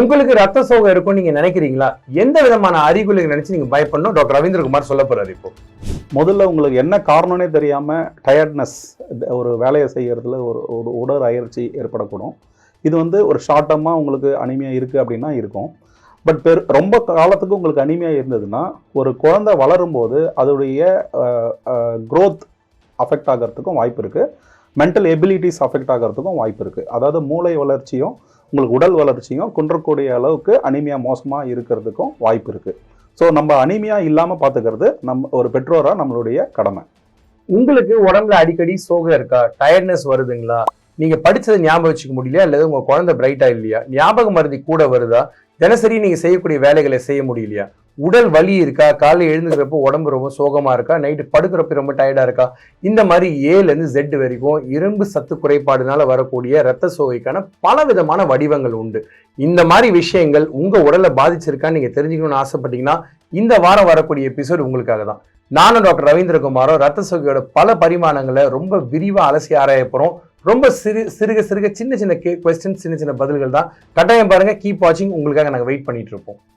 உங்களுக்கு ரத்த சோகம் இருக்கும் நீங்க நினைக்கிறீங்களா? எந்த விதமான அறிகுறிகள் நினைச்சு நீங்க பயப்படணும்? டாக்டர் ரவீந்திரகுமார் சொல்ல போறாரு இப்போ. முதல்ல உங்களுக்கு என்ன காரணம்னே தெரியாம டயர்ட்னஸ் ஒரு வேலையை செய்யறதுல ஒரு ஒரு உடல் அயற்சி ஏற்படக்கூடும். இது வந்து ஒரு ஷார்ட் டர்மாக உங்களுக்கு அனிமியா இருக்குது அப்படின்னா இருக்கும். பட் பெரு ரொம்ப காலத்துக்கு உங்களுக்கு அனிமியா இருந்ததுன்னா ஒரு குழந்தை வளரும்போது அதோடைய க்ரோத் அஃபெக்ட் ஆகிறதுக்கும் வாய்ப்பு இருக்குது மென்டல் எபிலிட்டிஸ் அஃபெக்ட் ஆகிறதுக்கும் வாய்ப்பு இருக்குது அதாவது மூளை வளர்ச்சியும் உங்களுக்கு உடல் வளர்ச்சியும் குன்றக்கூடிய அளவுக்கு அனிமியா மோசமாக இருக்கிறதுக்கும் வாய்ப்பு இருக்குது ஸோ நம்ம அனிமியா இல்லாமல் பார்த்துக்கிறது நம்ம ஒரு பெற்றோராக நம்மளுடைய கடமை. உங்களுக்கு உடம்புல அடிக்கடி சோகம் இருக்கா? டயர்ட்னஸ் வருதுங்களா? நீங்க படிச்சதை ஞாபகம் வச்சுக்க முடியலையா? அல்லது உங்க குழந்தை பிரைட்டா இல்லையா? ஞாபக மருதி கூட வருதா? தினசரி நீங்க செய்யக்கூடிய வேலைகளை செய்ய முடியலையா? உடல் வலி இருக்கா? காலையில் எழுந்துக்கிறப்போ உடம்பு ரொம்ப சோகமாக இருக்கா? நைட்டு படுக்கிறப்ப ரொம்ப டயர்டாக இருக்கா? இந்த மாதிரி ஏலேருந்து ஜெட் வரைக்கும் இரும்பு சத்து குறைபாடுனால வரக்கூடிய ரத்த சோகைக்கான பல விதமான வடிவங்கள் உண்டு. இந்த மாதிரி விஷயங்கள் உங்கள் உடலை பாதிச்சிருக்கான்னு நீங்கள் தெரிஞ்சுக்கணும்னு ஆசைப்பட்டீங்கன்னா இந்த வாரம் வரக்கூடிய எபிசோட் உங்களுக்காக தான். நானும் டாக்டர் ரவீந்திரகுமாரோ ரத்த சோகையோட பல பரிமாணங்களை ரொம்ப விரிவாக அலசி ஆராய போகிறோம் ரொம்ப சிறு சிறுக சிறுக சின்ன சின்ன கே கொஸ்டின் சின்ன சின்ன பதில்கள் தான். கட்டாயம் பாருங்கள் கீப் வாட்சிங் உங்களுக்காக நாங்கள் வெயிட் பண்ணிகிட்டு இருப்போம்.